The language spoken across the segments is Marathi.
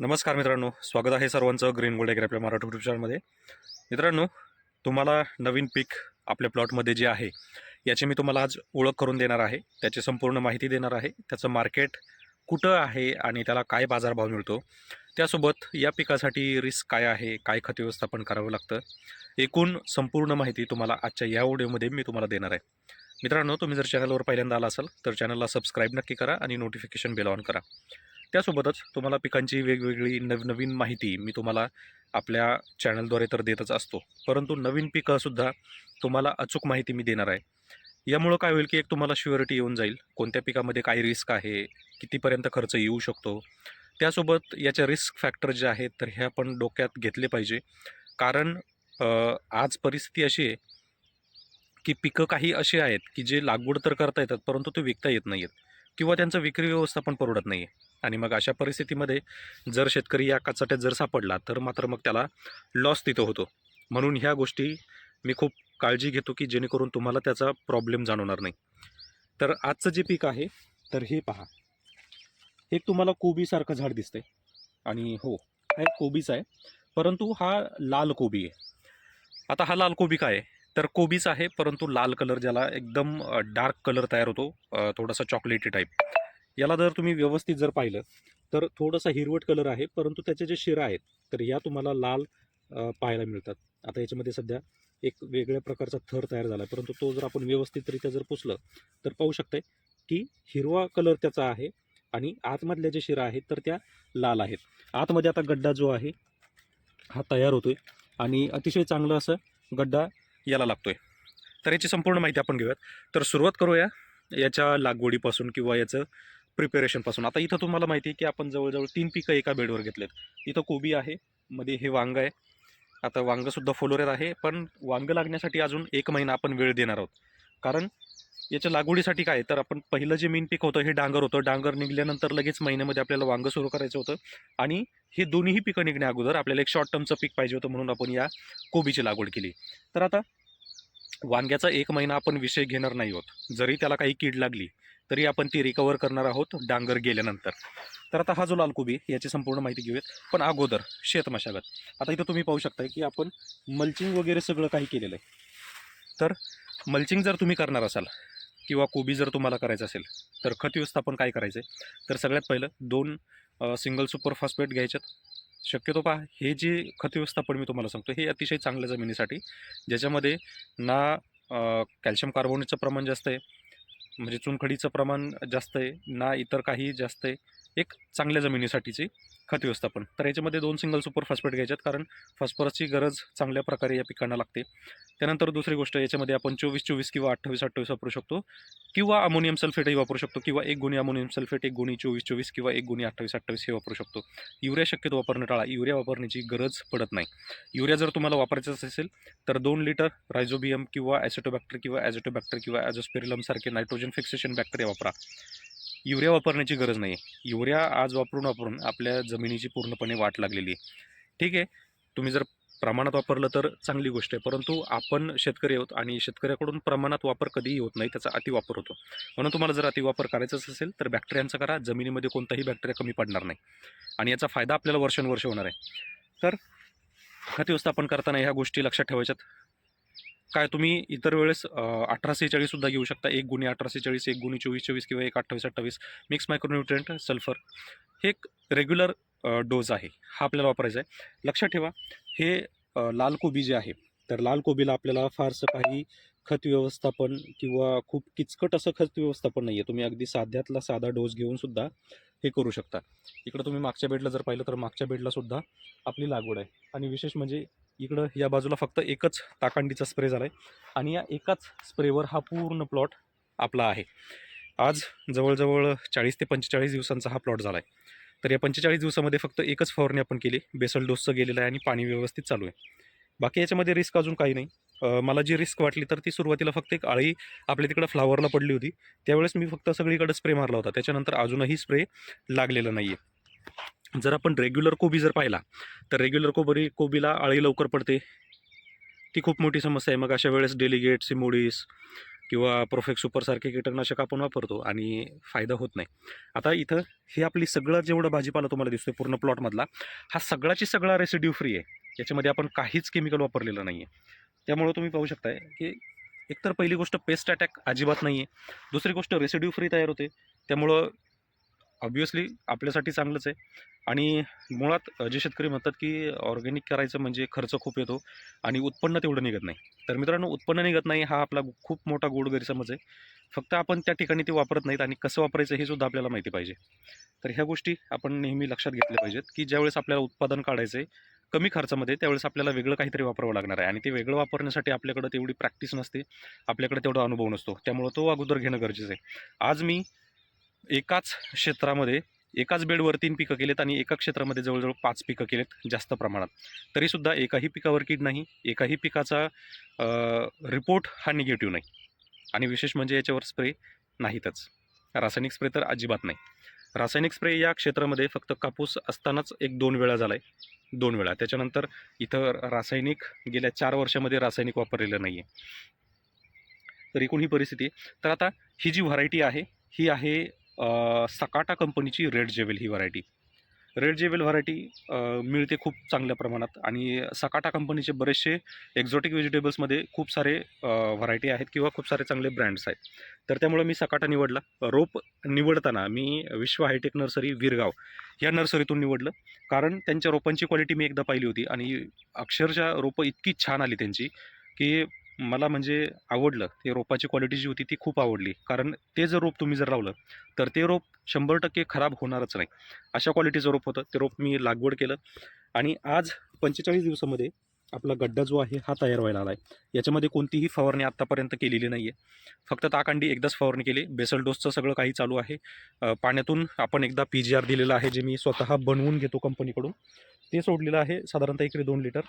नमस्कार मित्रांनो स्वागत आहे सर्वांचं ग्रीन गोल्ड ॲग्री आपल्या मराठी युट्यूब चॅनलमध्ये मित्रांनो तुम्हाला नवीन पीक आपल्या प्लॉटमध्ये जे आहे याची मी तुम्हाला आज ओळख करून देणार आहे. त्याची संपूर्ण माहिती देणार आहे. त्याचं मार्केट कुठं आहे आणि त्याला काय बाजारभाव मिळतो त्यासोबत या पिकासाठी रिस्क काय आहे काय खत व्यवस्थापन करावं लागतं एकूण संपूर्ण माहिती तुम्हाला आजच्या या व्हिडिओमध्ये मी तुम्हाला देणार आहे. मित्रांनो तुम्ही जर चॅनलवर पहिल्यांदा आला असाल तर चॅनलला सबस्क्राईब नक्की करा आणि नोटिफिकेशन बेल ऑन करा. त्यासोबतच तुम्हाला पिकांची वेगवेगळी नवनवीन माहिती मी तुम्हाला आपल्या चॅनलद्वारे तर देतच असतो. परंतु नवीन पिकंसुद्धा तुम्हाला अचूक माहिती मी देणार आहे. यामुळं काय होईल की एक तुम्हाला शुअरिटी येऊन जाईल. कोणत्या पिकामध्ये काय रिस्क आहे? कितीपर्यंत खर्च येऊ शकतो? त्यासोबत याच्या रिस्क फॅक्टर जे आहेत तर हे आपण डोक्यात घेतले पाहिजे. कारण आज परिस्थिती अशी आहे की पिकं काही अशी आहेत की जे लागवड तर करता येतात परंतु ते विकता येत नाही आहेत किंवा त्यांचं विक्री व्यवस्था पण परवडत नाही आहे आणि मग अशा परिस्थितीमध्ये जर शेतकरी या कचाट्यात जर सापडला तर मात्र मग त्याला लॉस तिथं होतो. म्हणून ह्या गोष्टी मी खूप काळजी घेतो की जेणेकरून तुम्हाला त्याचा प्रॉब्लेम जाणवणार नाही. तर आजचं जे पीक आहे तर हे पहा. हे एक तुम्हाला कोबीसारखं झाड दिसतंय. आणि हो हे एक कोबीच आहे. परंतु हा लाल कोबी आहे. आता हा लाल कोबी काय आहे? तर कोबीच आहे परंतु लाल कलर ज्याला एकदम डार्क कलर तयार होतो थोडासा चॉकलेटी टाईप याला जर तुम्ही व्यवस्थित जर पाहिलं तर थोडासा हिरवट कलर आहे परंतु त्याचे जे शिरा आहेत तर या तुम्हाला लाल पाहायला मिळतात. आता याच्यामध्ये सध्या एक वेगळ्या प्रकारचा थर तयार झाला आहे परंतु तो जर आपण व्यवस्थितरित्या जर पुसलं तर पाहू शकताय की हिरवा कलर त्याचा आहे आणि आतमधल्या जे शिरा आहेत तर त्या लाल आहेत. आतमध्ये आता गड्डा जो आहे हा तयार होतोय आणि अतिशय चांगलं असं गड्डा याला लागतोय. तर याची संपूर्ण माहिती आपण घेऊयात. तर सुरुवात करूया याच्या लागवडीपासून किंवा याचं प्रिपेरेशनपासून आता इथं तुम्हाला माहिती आहे की आपण जवळजवळ तीन पिकं एका बेडवर घेतलेत. इथं कोबी आहे मध्ये हे वांग आहे. आता वांगंसुद्धा फुलोऱ्यात आहे पण वांग लागण्यासाठी अजून एक महिना आपण वेळ देणार आहोत. कारण याच्या लागवडीसाठी काय तर आपण पहिलं जे मेन पीक होतं हे डांगर होतं. डांगर निघल्यानंतर लगेच महिन्यामध्ये आपल्याला वांगं सुरू करायचं होतं. आणि हे दोन्हीही पिकं निघण्या अगोदर आपल्याला एक शॉर्ट टर्मचं पीक पाहिजे होतं म्हणून आपण या कोबीची लागवड केली. तर आता वांग्याचा एक महिना आपण विषय घेणार नाही आहोत. जरी त्याला काही कीड लागली तरी आपण ती रिकवर करणार आहोत डांगर गेल्यानंतर. तर आता हा जो लाल कोबी याची संपूर्ण माहिती घेऊयात. पण अगोदर शेत मशागत. आता इथं तुम्ही पाहू शकताय की आपण मल्चिंग वगैरे सगळं काही केलेलं आहे. तर मल्चिंग जर तुम्ही करणार असाल किंवा कोबी जर तुम्हाला करायचं असेल तर खत व्यवस्थापन काय करायचं आहे तर सगळ्यात पहिलं दोन सिंगल सुपर फॉस्फेट घ्यायच्यात. शक्यतो पहा हे जे खत व्यवस्थापन मी तुम्हाला सांगतो हे अतिशय चांगल्या जमिनीसाठी ज्याच्यामध्ये ना कॅल्शियम कार्बोनेटचं प्रमाण जास्त आहे म्हणजे चुनखडीचं प्रमाण जास्त आहे ना इतर काही जास्त आहे. एक चांगल्या जमिनीसाठीची खत व्यवस्थापन. तर याच्यामध्ये दोन सिंगल सुपर फॉस्फेट घ्यायच्यात कारण फॉस्फरसची गरज चांगल्या प्रकारे या पिकांना लागते. त्यानंतर दुसरी गोष्ट याच्यामध्ये आपण चोवीस चोवीस किंवा अठ्ठावीस अठ्ठावीस वापरू शकतो. किंवा अमोनियम सल्फेटही वापरू शकतो किंवा एक गुणी अमोनियम सल्फेट एक गुणी चोवीस चोवीस किंवा एक गुणी अठ्ठावीस अठ्ठावीस हे वापरू शकतो. युरिया शक्यतो वापरणं टाळा. युरिया वापरण्याची गरज पडत नाही. युरिया जर तुम्हाला वापरायचं असेल तर दोन लिटर रायझोबियम किंवा ॲसिटोबॅक्टर किंवा ॲझोटोबॅक्टर किंवा ॲझोस्पेरिलमसारखे नायट्रोजन फिक्सेशन बॅक्टेरिया वापरा. युरिया वापरण्याची गरज नाही युरिया आज वापरून वापरून आपल्या जमिनीची पूर्णपणे वाट लागलेली आहे. ठीक आहे? तुम्ही जर प्रमाणात वापरलं तर चांगली गोष्ट आहे. परंतु आपण शेतकरी आहोत आणि शेतकऱ्याकडून प्रमाणात वापर कधीही होत नाही त्याचा अतिवापर होतो. म्हणून तुम्हाला जर अतिवापर करायचाच असेल तर बॅक्टेरियांचा करा. जमिनीमध्ये कोणताही बॅक्टेरिया कमी पडणार नाही. आणि याचा फायदा आपल्याला वर्षानुवर्ष होणार आहे. तर खत व्यवस्थापन करताना ह्या गोष्टी लक्षात ठेवायच्यात. काय तुम्ही इतर वेळेस अठराशे चाळीससुद्धा घेऊ शकता. एक गुणी अठराशे चाळीस एक गुणी चोवीस चोवीस किंवा एक अठ्ठावीस अठ्ठावीस. Mix micronutrient sulphur. हे एक रेग्युलर डोज आहे. हा आपल्याला वापरायचा आहे. लक्षात ठेवा हे लाल कोबी जे आहे तर लाल कोबीला आपल्याला फारसं काही खत व्यवस्थापन किंवा खूप किचकट असं खत व्यवस्थापन नाही आहे तुम्ही अगदी साध्यातला साधा डोस घेऊन सुद्धा हे करू शकता. इकडं तुम्ही मागच्या बेडला जर पाहिलं तर मागच्या बेडला सुद्धा आपली लागवड आहे. आणि विशेष म्हणजे इकडं या बाजूला फक्त एकच ताकांडीचा स्प्रे झाला आहे आणि या एकाच स्प्रेवर हा पूर्ण प्लॉट आपला आहे. आज जवळजवळ चाळीस ते पंचेचाळीस दिवसांचा हा प्लॉट झाला आहे तर या पंचेचाळीस दिवसामध्ये फक्त एकच फवारणी आपण केली. बेसल डोसचं गेलेलं आहे आणि पाणी व्यवस्थित चालू आहे. बाकी याच्यामध्ये रिस्क अजून काही नाही. मला जी रिस्क वाटली तर ती सुरुवातीला फक्त एक आळी आपल्या तिकडं फ्लावरला पडली होती. त्यावेळेस मी फक्त सगळीकडे स्प्रे मारला होता. त्याच्यानंतर अजूनही स्प्रे लागलेला नाही आहे जर आपण रेग्युलर कोबी जर पाहिला तर रेग्युलर कोबरी कोबीला आळी लवकर पडते. ती खूप मोठी समस्या आहे. मग अशा वेळेस डेलिगेट सिमोडीस किंवा प्रोफेक्ट सुपरसारखे कीटकनाशक आपण वापरतो आणि फायदा होत नाही. आता इथं हे आपली सगळं जेवढं भाजीपाला तुम्हाला दिसतोय पूर्ण प्लॉटमधला हा सगळाची सगळा रेसिड्यू फ्री आहे. याच्यामध्ये आपण काहीच केमिकल वापरलेलं नाही आहे त्यामुळं तुम्ही पाहू शकताय की एकतर पहिली गोष्ट पेस्ट अटॅक अजिबात नाही आहे दुसरी गोष्ट रेसिड्यू फ्री तयार होते. त्यामुळं ऑब्वियसली आपल्यासाठी चांगलंच आहे. आणि मुळात जे शेतकरी म्हणतात की ऑर्गॅनिक करायचं म्हणजे खर्च खूप येतो आणि उत्पन्न तेवढं निघत नाही. तर मित्रांनो उत्पन्न निघत नाही हा आपला खूप मोठा गोड गैरसमज आहे. फक्त आपण त्या ठिकाणी ते वापरत नाहीत आणि कसं वापरायचं हे सुद्धा आपल्याला माहिती पाहिजे. तर ह्या गोष्टी आपण नेहमी लक्षात घेतल्या पाहिजेत की ज्यावेळेस आपल्याला उत्पादन काढायचं आहे कमी खर्चामध्ये त्यावेळेस आपल्याला वेगळं काहीतरी वापरावं लागणार आहे. आणि ते वेगळं वापरण्यासाठी आपल्याकडं तेवढी प्रॅक्टिस नसते आपल्याकडे तेवढा अनुभव नसतो. त्यामुळं तो अगोदर घेणं गरजेचं आहे. आज मी एकाच क्षेत्रामध्ये एकाच बेडवर तीन पिकं केलेत आणि एका क्षेत्रामध्ये जवळजवळ पाच पिकं केलेत जास्त प्रमाणात. तरीसुद्धा एकाही पिकावर कीड नाही एकाही पिकाचा रिपोर्ट हा निगेटिव्ह नाही. आणि विशेष म्हणजे याच्यावर स्प्रे नाहीतच. रासायनिक स्प्रे तर अजिबात नाही. रासायनिक स्प्रे या क्षेत्रामध्ये फक्त कापूस असतानाच एक दोन वेळा झाला आहे दोन वेळा. त्याच्यानंतर इथं रासायनिक गेल्या चार वर्षामध्ये रासायनिक वापरलेलं नाही आहे तर एकूण ही परिस्थिती तर आता ही जी व्हरायटी आहे ही आहे सकाटा कंपनीची रेड जेवेल ही व्हरायटी. रेड जेवेल व्हरायटी मिळते खूप चांगल्या प्रमाणात आणि सकाटा कंपनीचे बरेचसे एक्झॉटिक व्हेजिटेबल्समध्ये खूप सारे व्हरायटी आहेत किंवा खूप सारे चांगले ब्रँड्स आहेत. तर त्यामुळे मी सकाटा निवडला. रोप निवडताना मी विश्व हायटेक नर्सरी विरगाव या नर्सरीतून निवडलं. कारण त्यांच्या रोपांची क्वालिटी मी एकदा पाहिली होती आणि अक्षरशः रोपं इतकी छान आली त्यांची की मला म्हणजे आवडलं ते रोपाची क्वालिटी जी होती ती खूप आवडली. कारण ते जर रोप तुम्ही जर लावलं तर ते रोप शंभर टक्के खराब होणारच नाही. अशा क्वालिटीचं रोप होतं ते रोप मी लागवड केलं. आणि आज पंचेचाळीस दिवसामध्ये आपला गड्डा जो आहे हा तयार व्हायला आला आहे याच्यामध्ये कोणतीही फवारणी आत्तापर्यंत केलेली नाही आहे फक्त ताकांडी एकदाच फवारणी केली. बेसल डोसचं सगळं काही चालू आहे. पाण्यातून आपण एकदा पी जी आर दिलेलं आहे जे मी स्वतः बनवून घेतो कंपनीकडून ते सोडलेलं आहे साधारणतः इकडे दोन लिटर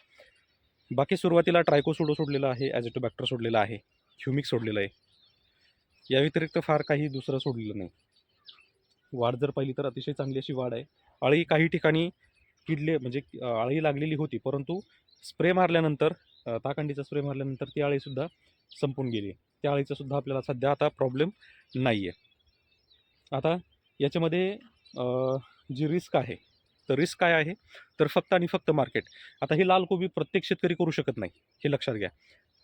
बाकी सुरुवातीला ट्रायकोसोडो सोडलेलं आहे ॲझिटोबॅक्टर सोडलेला आहे ह्युमिक सोडलेलं आहे. या व्यतिरिक्त फार काही दुसरं सोडलेलं नाही. वाढ जर पाहिली तर अतिशय चांगली अशी वाढ आहे. अळी काही ठिकाणी किडले म्हणजे अळी लागलेली होती परंतु स्प्रे मारल्यानंतर ताकंडीचा स्प्रे मारल्यानंतर ती अळीसुद्धा संपून गेली. त्या अळीचासुद्धा आपल्याला सध्या आता प्रॉब्लेम नाही आहे आता याच्यामध्ये जी रिस्क आहे तर रिस्क काय आहे तर फक्त आणि फक्त मार्केट. आता ही लाल कोबी प्रत्येक शेतकरी करू शकत नाही हे लक्षात घ्या.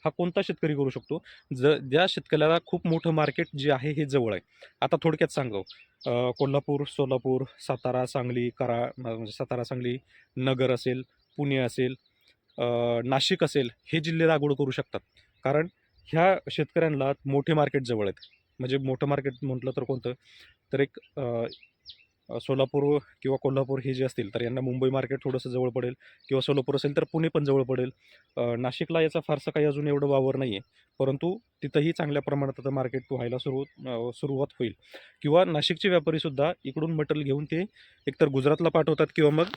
हा कोणता शेतकरी करू शकतो? ज ज्या शेतकऱ्याला खूप मोठं मार्केट जे आहे हे जवळ आहे. आता थोडक्यात सांगू कोल्हापूर सोलापूर सातारा सांगली करा म्हणजे सातारा सांगली नगर असेल पुणे असेल नाशिक असेल हे जिल्हे लागवड करू शकतात. कारण ह्या शेतकऱ्यांना मोठे मार्केट जवळ आहेत. म्हणजे मोठं मार्केट म्हटलं तर कोणतं? तर एक सोलापूर किंवा कोल्हापूर हे जे असतील तर यांना मुंबई मार्केट थोडंसं जवळ पडेल किंवा सोलापूर असेल तर पुणे पण जवळ पडेल. नाशिकला याचा फारसा काही अजून एवढं वावर नाही आहे परंतु तिथंही चांगल्या प्रमाणात आता मार्केट व्हायला सुरू सुरुवात होईल. किंवा नाशिकचे व्यापारीसुद्धा इकडून मटेरियल घेऊन ते एकतर गुजरातला पाठवतात किंवा मग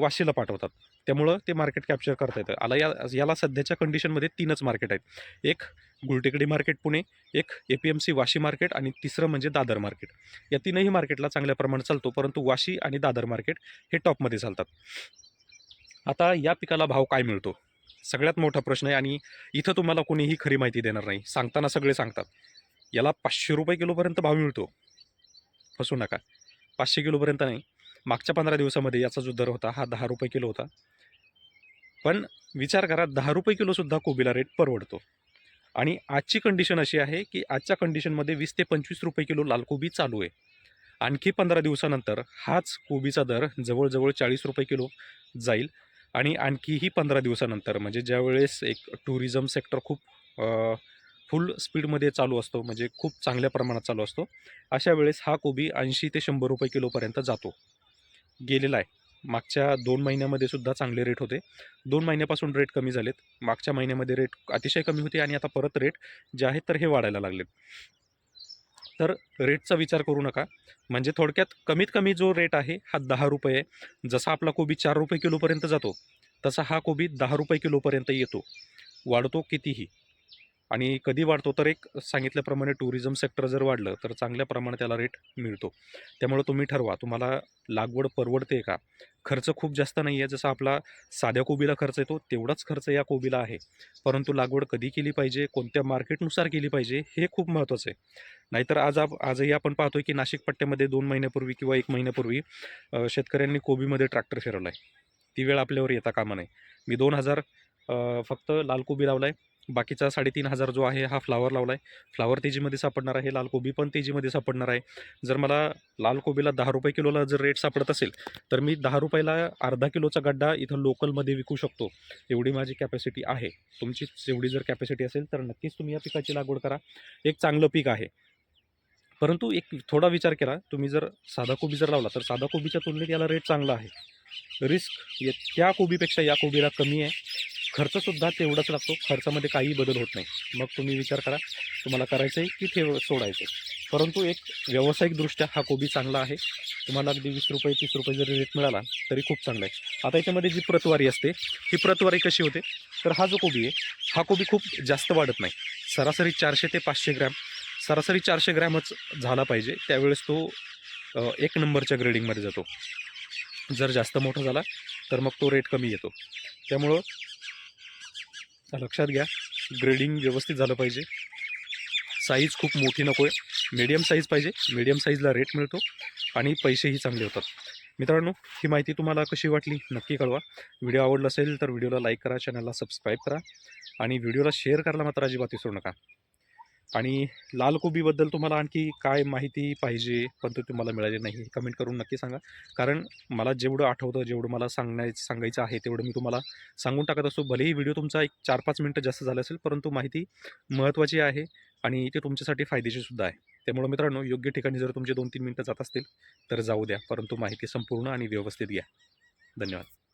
वाशीला पाठवतात. त्यामुळं ते मार्केट कॅप्चर करता येतं. आला या याला सध्याच्या कंडिशनमध्ये तीनच मार्केट आहेत. एक गुलटेकडी मार्केट पुणे एक A P M C Vashi market आणि तिसरं म्हणजे दादर मार्केट. या तीनही मार्केटला चांगल्या प्रमाणात चालतो परंतु वाशी आणि दादर मार्केट हे टॉपमध्ये चालतात. आता या पिकाला भाव काय मिळतो? सगळ्यात मोठा प्रश्न आहे आणि इथं तुम्हाला कोणीही खरी माहिती देणार नाही. सांगताना सगळे सांगतात. याला पाचशे रुपये किलोपर्यंत भाव मिळतो. फसू नका. पाचशे किलोपर्यंत नाही. मागच्या पंधरा दिवसामध्ये याचा जो दर होता हा दहा रुपये किलो होता. पण विचार करा दहा रुपये किलोसुद्धा कोबीला रेट परवडतो. आणि आजची कंडिशन अशी आहे की आजच्या कंडिशनमध्ये वीस ते पंचवीस रुपये किलो लाल कोबी चालू आहे. आणखी पंधरा दिवसानंतर हाच कोबीचा दर जवळजवळ चाळीस रुपये किलो जाईल. आणि आणखीही पंधरा दिवसानंतर म्हणजे ज्यावेळेस एक टुरिझम सेक्टर खूप फुल स्पीडमध्ये चालू असतो म्हणजे खूप चांगल्या प्रमाणात चालू असतो अशा वेळेस हा कोबी ऐंशी ते शंभर रुपये किलोपर्यंत जातो. गेलेला आहे. मागच्या दोन महिन्यामध्ये सुद्धा चांगले रेट होते. दोन महिन्यापासून रेट कमी झालेत. मागच्या महिन्यामध्ये रेट अतिशय कमी होते आणि आता परत रेट जे आहेत तर हे वाढायला लागलेत. तर रेटचा विचार करू नका. म्हणजे थोडक्यात कमीत कमी जो रेट आहे हा दहा रुपये आहे. जसा आपला कोबी चार रुपये किलोपर्यंत जातो तसा हा कोबी दहा रुपये किलोपर्यंत येतो. वाढतो कितीही. आणि कधी वाढतो तर एक सांगितल्याप्रमाणे टुरिझम सेक्टर जर वाढलं तर चांगल्या प्रमाणात त्याला रेट मिळतो. त्यामुळे तुम्ही ठरवा तुम्हाला लागवड परवडते का? खर्च खूप जास्त नाही आहे जसा आपला साध्या कोबीला खर्च येतो तेवढाच खर्च या कोबीला आहे. परंतु लागवड कधी केली पाहिजे कोणत्या मार्केटनुसार केली पाहिजे हे खूप महत्त्वाचं आहे. नाहीतर आज आप आजही आपण पाहतोय की नाशिक पट्ट्यामध्ये दोन महिन्यापूर्वी किंवा एक महिन्यापूर्वी शेतकऱ्यांनी कोबीमध्ये ट्रॅक्टर फिरवला आहे ती वेळ आपल्यावर येता कामा नये. मी दोन हजार फक्त लाल कोबी लावला आहे बाकीचा साडेतीन हजार जो आहे हा फ्लावर लावला आहे फ्लावर तेजीमध्ये सापडणार आहे लाल कोबी पण तेजीमध्ये सापडणार आहे. जर मला लाल कोबीला दहा रुपये किलोला जर रेट सापडत असेल तर मी दहा रुपयाला अर्धा किलोचा गड्डा इथं लोकलमध्ये विकू शकतो. एवढी माझी कॅपॅसिटी आहे. तुमची एवढी जर कॅपॅसिटी असेल तर नक्कीच तुम्ही या पिकाची लागवड करा. एक चांगलं पीक आहे. परंतु एक थोडा विचार केला तुम्ही जर साधा कोबी जर लावला तर साधा कोबीच्या तुलनेत याला रेट चांगला आहे. रिस्क या त्या कोबीपेक्षा या कोबीला कमी आहे. खर्चसुद्धा तेवढाच लागतो. खर्चामध्ये काही बदल होत नाही. मग तुम्ही विचार करा तुम्हाला करायचं आहे की ठेव सोडायचं आहे परंतु एक व्यावसायिकदृष्ट्या हा कोबी चांगला आहे. तुम्हाला अगदी वीस रुपये तीस रुपये जरी रेट मिळाला तरी खूप चांगला आहे. आता याच्यामध्ये जी प्रतवारी असते ही प्रतवारी कशी होते? तर हा जो कोबी आहे हा कोबी खूप जास्त वाढत नाही. सरासरी चारशे ते पाचशे ग्रॅम सरासरी चारशे ग्रॅमच झाला पाहिजे. त्यावेळेस तो एक नंबरच्या ग्रेडिंगमध्ये जातो. जर जास्त मोठा झाला तर मग तो रेट कमी येतो. त्यामुळं लक्षात घ्या ग्रेडिंग व्यवस्थित झालं पाहिजे. साईज खूप मोठी नको आहे. मीडियम साईज पाहिजे. मीडियम साईजला रेट मिळतो आणि पैसेही चांगले होतात. मित्रांनो ही माहिती तुम्हाला कशी वाटली नक्की कळवा. व्हिडिओ आवडला असेल तर व्हिडिओला लाईक करा चॅनलला सबस्क्राईब करा आणि व्हिडिओला शेअर करायला मात्र अजिबात विसरू नका. आणि लाल कोबीबद्दल तुम्हाला आणखी काय माहिती पाहिजे? पण ते तुम्हाला मिळाली नाही कमेंट करून नक्की सांगा. कारण मला जेवढं आठवतं जेवढं मला सांगण्या सांगायचं आहे तेवढं मी तुम्हाला सांगून टाकत असतो. भलेही व्हिडिओ तुमचा एक चार पाच मिनटं जास्त झाला असेल परंतु माहिती महत्त्वाची आहे आणि ते तुमच्यासाठी फायदेशीर सुद्धा आहे. त्यामुळे मित्रांनो योग्य ठिकाणी जर तुमचे दोन तीन मिनटं जात असतील तर जाऊ द्या. परंतु माहिती संपूर्ण आणि व्यवस्थित घ्या. धन्यवाद.